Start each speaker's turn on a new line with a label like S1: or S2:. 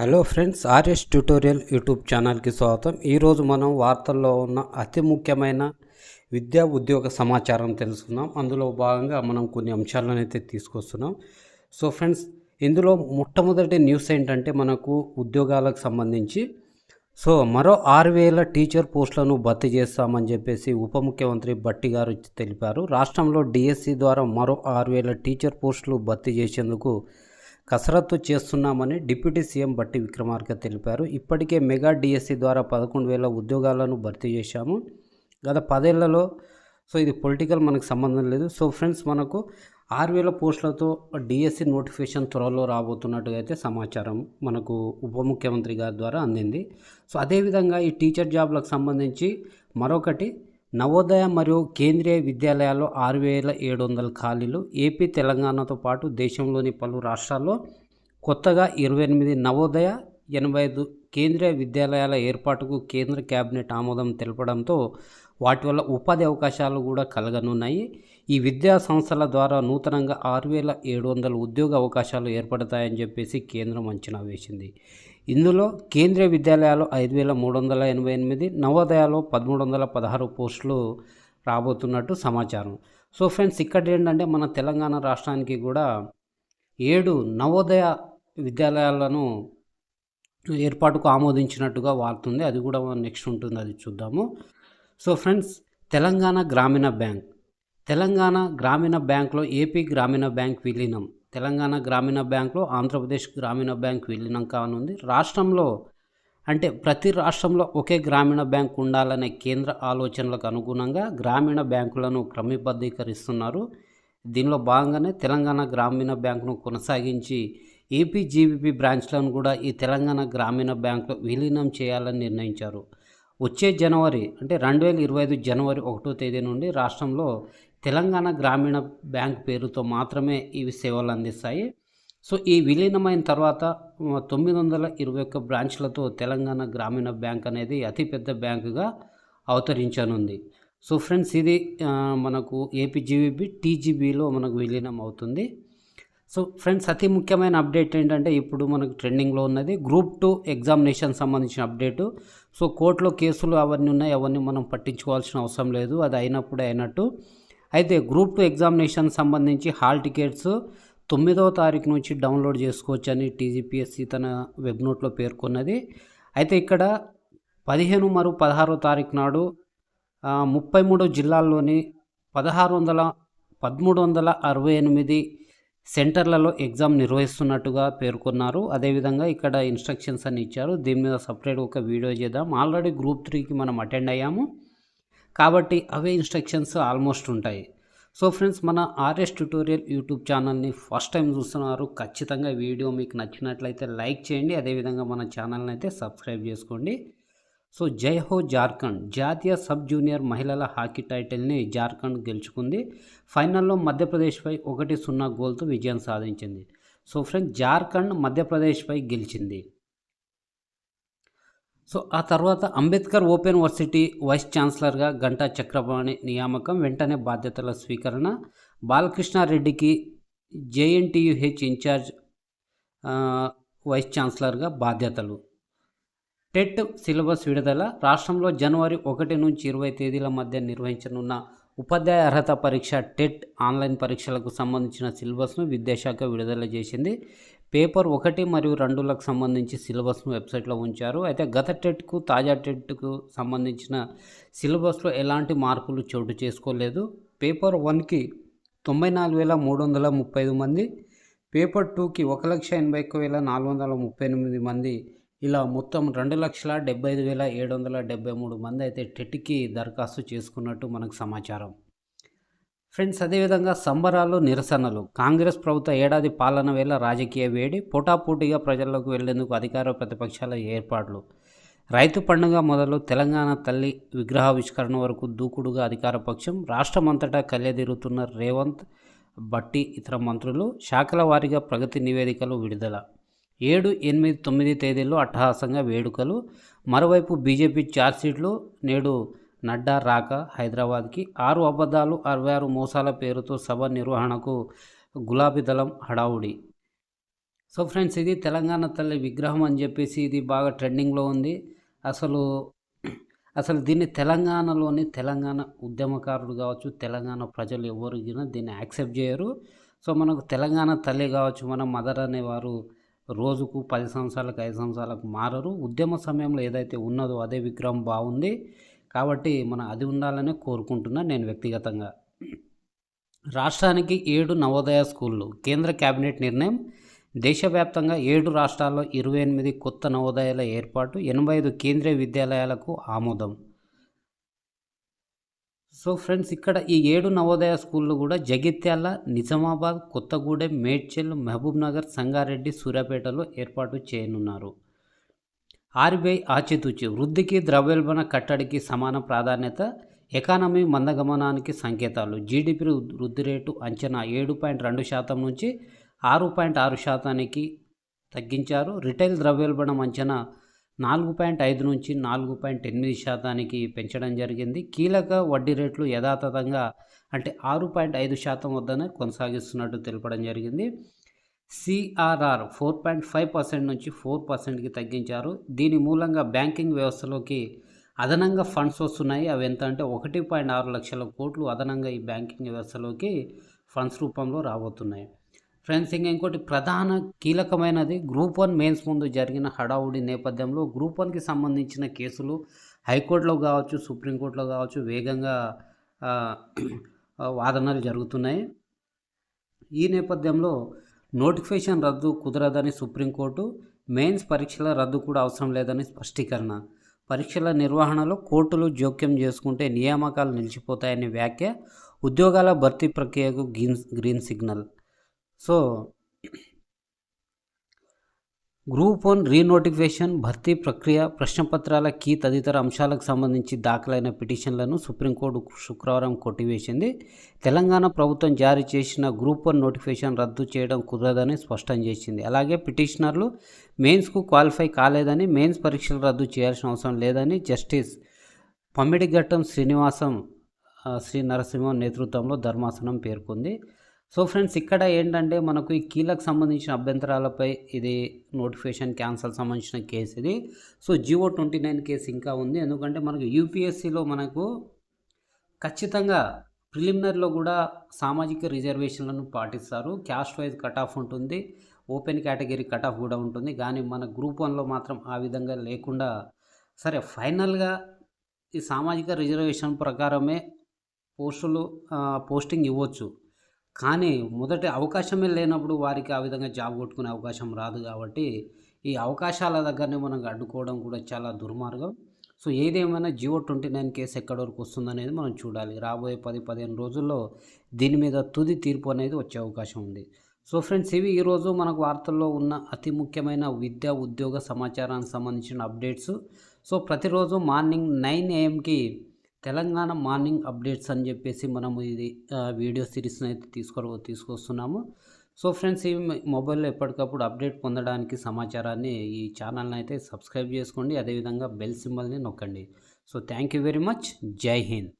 S1: Hello friends RS tutorial YouTube ఛానల్కి స్వాగతం. ఈరోజు మనం వార్తల్లో ఉన్న అతి ముఖ్యమైన విద్యా ఉద్యోగ సమాచారం తెలుసుకుందాం. అందులో భాగంగా మనం కొన్ని అంశాలను అయితే తీసుకొస్తున్నాం. సో ఫ్రెండ్స్ ఇందులో మొట్టమొదటి న్యూస్ ఏంటంటే మనకు ఉద్యోగాలకు సంబంధించి. సో మరో ఆరు వేల టీచర్ పోస్టులను భర్తీ చేస్తామని చెప్పేసి ఉప ముఖ్యమంత్రి బట్టి గారు తెలిపారు. రాష్ట్రంలో డిఎస్సి ద్వారా మరో ఆరు వేల టీచర్ పోస్టులు భర్తీ చేసేందుకు కసరత్తు చేస్తున్నామని డిప్యూటీ సీఎం బట్టి విక్రమార్క తెలిపారు. ఇప్పటికే మెగా డిఎస్సి ద్వారా పదకొండు వేల ఉద్యోగాలను భర్తీ చేశాము. గత పదేళ్ళలో సో ఇది పొలిటికల్ మనకు సంబంధం లేదు. సో ఫ్రెండ్స్ మనకు ఆరు వేల పోస్టులతో డిఎస్సి నోటిఫికేషన్ త్వరలో రాబోతున్నట్టుగా అయితే సమాచారం మనకు ఉప ముఖ్యమంత్రి గారి ద్వారా అందింది. సో అదేవిధంగా ఈ టీచర్ జాబ్లకు సంబంధించి మరొకటి నవోదయ మరియు కేంద్రీయ విద్యాలయాల్లో ఆరు వేల ఏడు వందల ఖాళీలు. ఏపీ తెలంగాణతో పాటు దేశంలోని పలు రాష్ట్రాల్లో కొత్తగా ఇరవై ఎనిమిది నవోదయ ఎనభై ఐదు కేంద్రీయ విద్యాలయాల ఏర్పాటుకు కేంద్ర కేబినెట్ ఆమోదం తెలపడంతో వాటి వల్ల ఉపాధి అవకాశాలు కూడా కలగనున్నాయి. ఈ విద్యా సంస్థల ద్వారా నూతనంగా ఆరు వేల ఏడు వందల ఉద్యోగ అవకాశాలు ఏర్పడతాయని చెప్పేసి కేంద్రం అంచనా వేసింది. ఇందులో కేంద్రీయ విద్యాలయాలు ఐదు వేల మూడు వందల ఎనభై ఎనిమిది నవోదయాలో పదమూడు వందల పదహారు పోస్టులు రాబోతున్నట్టు సమాచారం. సో ఫ్రెండ్స్ ఇక్కడ ఏంటంటే మన తెలంగాణ రాష్ట్రానికి కూడా ఏడు నవోదయ విద్యాలయాలను ఏర్పాటుకు ఆమోదించినట్టుగా వార్తుంది. అది కూడా నెక్స్ట్ ఉంటుంది అది చూద్దాము. సో ఫ్రెండ్స్ తెలంగాణ గ్రామీణ బ్యాంక్. తెలంగాణ గ్రామీణ బ్యాంక్లో ఏపీ గ్రామీణ బ్యాంక్ విలీనం. తెలంగాణ గ్రామీణ బ్యాంక్లో ఆంధ్రప్రదేశ్ గ్రామీణ బ్యాంక్ విలీనం కానుంది రాష్ట్రంలో అంటే ప్రతి రాష్ట్రంలో ఒకే గ్రామీణ బ్యాంక్ ఉండాలనే కేంద్ర ఆలోచనలకు అనుగుణంగా గ్రామీణ బ్యాంకులను క్రమబద్ధీకరిస్తున్నారు. దీనిలో భాగంగానే తెలంగాణ గ్రామీణ బ్యాంకును కొనసాగించి ఏపీ జీబీపీ బ్రాంచ్లను కూడా ఈ తెలంగాణ గ్రామీణ బ్యాంకులో విలీనం చేయాలని నిర్ణయించారు. వచ్చే జనవరి అంటే రెండు వేల ఇరవై ఐదు జనవరి ఒకటో తేదీ నుండి రాష్ట్రంలో తెలంగాణ గ్రామీణ బ్యాంక్ పేరుతో మాత్రమే ఇవి సేవలు అందిస్తాయి. సో ఈ విలీనమైన తర్వాత తొమ్మిది వందల ఇరవై ఒక్క బ్రాంచ్లతో తెలంగాణ గ్రామీణ బ్యాంక్ అనేది అతిపెద్ద బ్యాంకుగా అవతరించనుంది. సో ఫ్రెండ్స్ ఇది మనకు ఏపీజీబీబీ టీజీబీలో మనకు విలీనం అవుతుంది సో ఫ్రెండ్స్ అతి ముఖ్యమైన అప్డేట్ ఏంటంటే ఇప్పుడు మనకు ట్రెండింగ్లో ఉన్నది గ్రూప్ టూ ఎగ్జామినేషన్ సంబంధించిన అప్డేటు. సో కోర్టులో కేసులు అవన్నీ ఉన్నాయి అవన్నీ మనం పట్టించుకోవాల్సిన అవసరం లేదు. అది అయినప్పుడే అయినట్టు అయితే గ్రూప్ టూ ఎగ్జామినేషన్ సంబంధించి హాల్ టికెట్స్ తొమ్మిదవ తారీఖు నుంచి డౌన్లోడ్ చేసుకోవచ్చని టీజీపీఎస్సీ తన వెబ్ నోట్లో పేర్కొన్నది. అయితే ఇక్కడ పదిహేను మరియు పదహారో తారీఖు నాడు ముప్పై మూడు జిల్లాల్లోని పదహారు వందల పదమూడు వందల అరవై ఎనిమిది సెంటర్లలో ఎగ్జామ్ నిర్వహిస్తున్నట్టుగా పేర్కొన్నారు. అదేవిధంగా ఇక్కడ ఇన్స్ట్రక్షన్స్ అని ఇచ్చారు. దీని మీద సపరేట్ ఒక వీడియో చేద్దాం. ఆల్రెడీ గ్రూప్ త్రీకి మనం అటెండ్ అయ్యాము. కాబట్టి అవే ఇన్స్ట్రక్షన్స్ ఆల్మోస్ట్ ఉంటాయి. సో ఫ్రెండ్స్ మన ఆర్ఎస్ ట్యూటోరియల్ యూట్యూబ్ ఛానల్ని ఫస్ట్ టైం చూస్తున్నారు. ఖచ్చితంగా వీడియో మీకు నచ్చినట్లయితే లైక్ చేయండి. అదేవిధంగా మన ఛానల్ని అయితే సబ్స్క్రైబ్ చేసుకోండి. సో జై హో జార్ఖండ్. జాతీయ సబ్ జూనియర్ మహిళల హాకీ టైటిల్ని జార్ఖండ్ గెలుచుకుంది. ఫైనల్లో మధ్యప్రదేశ్పై ఒకటి సున్నా గోల్తో విజయం సాధించింది. సో ఫ్రెండ్స్ జార్ఖండ్ మధ్యప్రదేశ్పై గెలిచింది. సో ఆ తర్వాత అంబేద్కర్ ఓపెన్ యూనివర్సిటీ వైస్ ఛాన్సలర్గా గంటా చక్రపాణి నియామకం వెంటనే బాధ్యతల స్వీకరణ. బాలకృష్ణారెడ్డికి జేఎన్టీయుహెచ్ ఇన్ఛార్జ్ వైస్ ఛాన్సలర్గా బాధ్యతలు. టెట్ సిలబస్ విడుదల రాష్ట్రంలో జనవరి ఒకటి నుంచి ఇరవై తేదీల మధ్య నిర్వహించనున్న ఉపాధ్యాయ అర్హత పరీక్ష టెట్ ఆన్లైన్ పరీక్షలకు సంబంధించిన సిలబస్ను విద్యాశాఖ విడుదల చేసింది. పేపర్ ఒకటి మరియు రెండులకు సంబంధించి సిలబస్ను వెబ్సైట్లో ఉంచారు. అయితే గత టెట్కు తాజా టెట్కు సంబంధించిన సిలబస్లో ఎలాంటి మార్పులు చోటు చేసుకోలేదు. పేపర్ వన్కి తొంభై నాలుగు వేల మూడు వందల ముప్పై ఐదు మంది పేపర్ టూకి ఒక లక్ష ఎనభై ఒక్క వేల నాలుగు వందల ముప్పై ఎనిమిది మంది ఇలా మొత్తం రెండు లక్షల డెబ్బై ఐదు వేల ఏడు వందల డెబ్బై మూడు మంది అయితే టెట్కి దరఖాస్తు చేసుకున్నట్టు మనకు సమాచారం. ఫ్రెండ్స్ అదేవిధంగా సంబరాలు నిరసనలు. కాంగ్రెస్ ప్రభుత్వ ఏడాది పాలన వేళ రాజకీయ వేడి పోటాపోటీగా ప్రజల్లోకి వెళ్ళేందుకు అధికార ప్రతిపక్షాల ఏర్పాట్లు. రైతు పండుగ మొదలు తెలంగాణ తల్లి విగ్రహావిష్కరణ వరకు దూకుడుగా అధికార పక్షం రాష్ట్రమంతటా కళ్యదిరుగుతున్న రేవంత్ బట్టి ఇతర మంత్రులు శాఖల వారీగా ప్రగతి నివేదికలు విడుదల. ఏడు ఎనిమిది తొమ్మిది తేదీల్లో అట్టహాసంగా వేడుకలు. మరోవైపు బీజేపీ ఛార్జ్షీట్లు నేడు నడ్డా రాక హైదరాబాద్కి ఆరు అబద్ధాలు అరవై ఆరు మోసాల పేరుతో సభ నిర్వహణకు గులాబీ దళం హడావుడి. సో ఫ్రెండ్స్ ఇది తెలంగాణ తల్లి విగ్రహం అని చెప్పేసి ఇది బాగా ట్రెండింగ్లో ఉంది. అసలు అసలు దీన్ని తెలంగాణలోని తెలంగాణ ఉద్యమకారులు కావచ్చు తెలంగాణ ప్రజలు ఎవరు దీన్ని యాక్సెప్ట్ చేయరు. సో మనకు తెలంగాణ తల్లి కావచ్చు మన మదర్ అనేవారు రోజుకు పది సంవత్సరాలకు ఐదు సంవత్సరాలకు మారరు. ఉద్యమ సమయంలో ఏదైతే ఉన్నదో అదే విగ్రహం బాగుంది. కాబట్టి మనం అది ఉండాలని కోరుకుంటున్నా నేను వ్యక్తిగతంగా. రాష్ట్రానికి ఏడు నవోదయ స్కూళ్ళు కేంద్ర కేబినెట్ నిర్ణయం దేశవ్యాప్తంగా ఏడు రాష్ట్రాల్లో ఇరవై ఎనిమిది కొత్త నవోదయాల ఏర్పాటు ఎనభై ఐదు కేంద్రీయ విద్యాలయాలకు ఆమోదం. సో ఫ్రెండ్స్ ఇక్కడ ఈ ఏడు నవోదయ స్కూళ్ళు కూడా జగిత్యాల నిజామాబాద్ కొత్తగూడెం మేడ్చల్ మహబూబ్ నగర్ సంగారెడ్డి సూర్యాపేటలో ఏర్పాటు చేయనున్నారు. ఆర్బీఐ ఆచితూచి వృద్ధికి ద్రవ్యోల్బణ కట్టడికి సమాన ప్రాధాన్యత ఎకానమీ మందగమనానికి సంకేతాలు. జీడిపి వృద్ధి రేటు అంచనా ఏడు పాయింట్ రెండు శాతం నుంచి ఆరు పాయింట్ ఆరు శాతానికి తగ్గించారు. రిటైల్ ద్రవ్యోల్బణం అంచనా నాలుగు పాయింట్ ఐదు నుంచి నాలుగు పాయింట్ ఎనిమిది శాతానికి పెంచడం జరిగింది. కీలక వడ్డీ రేట్లు యథాతథంగా అంటే ఆరు పాయింట్ ఐదు శాతం వద్దనే కొనసాగిస్తున్నట్టు తెలపడం జరిగింది. CRR four point five percent నుంచి ఫోర్ పర్సెంట్కి తగ్గించారు. దీని మూలంగా బ్యాంకింగ్ వ్యవస్థలోకి అదనంగా ఫండ్స్ వస్తున్నాయి. అవి ఎంత అంటే ఒకటి పాయింట్ ఆరు లక్షల కోట్లు అదనంగా ఈ బ్యాంకింగ్ వ్యవస్థలోకి ఫండ్స్ రూపంలో రాబోతున్నాయి. ఫ్రెండ్స్ ఇంకా ఇంకోటి ప్రధాన కీలకమైనది గ్రూప్ వన్ మెయిన్స్ ముందు జరిగిన హడావుడి నేపథ్యంలో గ్రూప్ వన్కి సంబంధించిన కేసులు హైకోర్టులో కావచ్చు సుప్రీంకోర్టులో కావచ్చు వేగంగా వాదనలు జరుగుతున్నాయి. ఈ నేపథ్యంలో నోటిఫికేషన్ రద్దు కుదరదని సుప్రీంకోర్టు మెయిన్స్ పరీక్షల రద్దు కూడా అవసరం లేదని స్పష్టీకరణ. పరీక్షల నిర్వహణలో కోర్టులు జోక్యం చేసుకుంటే నియామకాలు నిలిచిపోతాయనే వ్యాఖ్య ఉద్యోగాల భర్తీ ప్రక్రియకు green green signal. So group one renotification భర్తీ ప్రక్రియ ప్రశ్నపత్రాల కీ తదితర అంశాలకు సంబంధించి దాఖలైన పిటిషన్లను సుప్రీంకోర్టు శుక్రవారం కొట్టివేసింది. తెలంగాణ ప్రభుత్వం జారీ చేసిన గ్రూప్ వన్ నోటిఫికేషన్ రద్దు చేయడం కుదరదని స్పష్టం చేసింది. అలాగే పిటిషనర్లు మెయిన్స్కు క్వాలిఫై కాలేదని మెయిన్స్ పరీక్షలు రద్దు చేయాల్సిన అవసరం లేదని జస్టిస్ పమ్మిడిఘట్టం శ్రీనివాసం శ్రీ నరసింహం నేతృత్వంలో ధర్మాసనం పేర్కొంది. సో ఫ్రెండ్స్ ఇక్కడ ఏంటంటే మనకు ఈ కీలకు సంబంధించిన అభ్యంతరాలపై ఇది నోటిఫికేషన్ క్యాన్సల్ సంబంధించిన కేసు ఇది. So GO twenty nine case ఇంకా ఉంది. ఎందుకంటే మనకు యూపీఎస్సీలో మనకు ఖచ్చితంగా ప్రిలిమినరీలో కూడా సామాజిక రిజర్వేషన్లను పాటిస్తారు. క్యాస్ట్ వైజ్ కట్ ఆఫ్ ఉంటుంది. ఓపెన్ కేటగిరీ కట్ ఆఫ్ కూడా ఉంటుంది. కానీ మన గ్రూప్ వన్లో మాత్రం ఆ విధంగా లేకుండా సరే ఫైనల్గా ఈ సామాజిక రిజర్వేషన్ ప్రకారమే పోస్టులు పోస్టింగ్ ఇవ్వచ్చు. కానీ మొదటి అవకాశమే లేనప్పుడు వారికి ఆ విధంగా జాబ్ కొట్టుకునే అవకాశం రాదు కాబట్టి ఈ అవకాశాల దగ్గరనే మనం అడ్డుకోవడం కూడా చాలా దుర్మార్గం. సో ఏదేమైనా జియో ట్వంటీ నైన్ కేసు ఎక్కడి వరకు వస్తుందనేది మనం చూడాలి. రాబోయే పది పదిహేను రోజుల్లో దీని మీద తుది తీర్పు అనేది వచ్చే అవకాశం ఉంది. సో ఫ్రెండ్స్ ఇవి ఈరోజు మనకు వార్తల్లో ఉన్న అతి ముఖ్యమైన విద్యా ఉద్యోగ సమాచారానికి సంబంధించిన అప్డేట్స్. సో ప్రతిరోజు మార్నింగ్ నైన్ ఏఎంకి తెలంగాణ మార్నింగ్ అప్డేట్స్ అని చెప్పేసి మనము ఇది వీడియో సిరీస్ని అయితే తీసుకో తీసుకొస్తున్నాము. సో ఫ్రెండ్స్ ఈ మొబైల్లో ఎప్పటికప్పుడు అప్డేట్ పొందడానికి సమాచారాన్ని ఈ ఛానల్ని అయితే సబ్స్క్రైబ్ చేసుకోండి. అదేవిధంగా బెల్ సింబల్ని నొక్కండి. So thank you very much. Jai Hind.